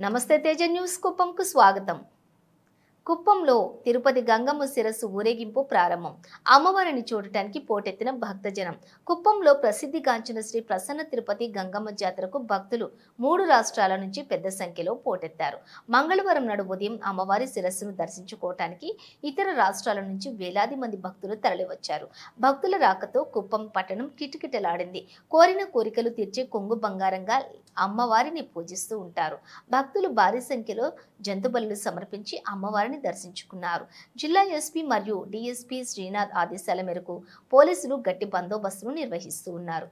నమస్తే తేజ న్యూస్ కుప్పంకు స్వాగతం. కుప్పంలో తిరుపతి గంగమ్మ శిరస్సు ఊరేగింపు ప్రారంభం. అమ్మవారిని చూడటానికి పోటెత్తిన భక్తజనం. కుప్పంలో ప్రసిద్ధిగాంచిన శ్రీ ప్రసన్న తిరుపతి గంగమ్మ జాతరకు భక్తులు మూడు రాష్ట్రాల నుంచి పెద్ద సంఖ్యలో పోటెత్తారు. మంగళవారం నాడు ఉదయం అమ్మవారి శిరస్సును దర్శించుకోవటానికి ఇతర రాష్ట్రాల నుంచి వేలాది మంది భక్తులు తరలివచ్చారు. భక్తుల రాకతో కుప్పం పట్టణం కిటకిటలాడింది. కోరిన కోరికలు తీర్చే కొంగు బంగారంగా అమ్మవారిని పూజిస్తూ ఉంటారు. భక్తులు భారీ సంఖ్యలో జంతుబలులు సమర్పించి అమ్మవారిని దర్శించుకున్నారు. జిల్లా ఎస్పీ మరియు డిఎస్పీ శ్రీనాథ్ ఆదేశాల మేరకు పోలీసులు గట్టి బందోబస్తును నిర్వహిస్తూ ఉన్నారు.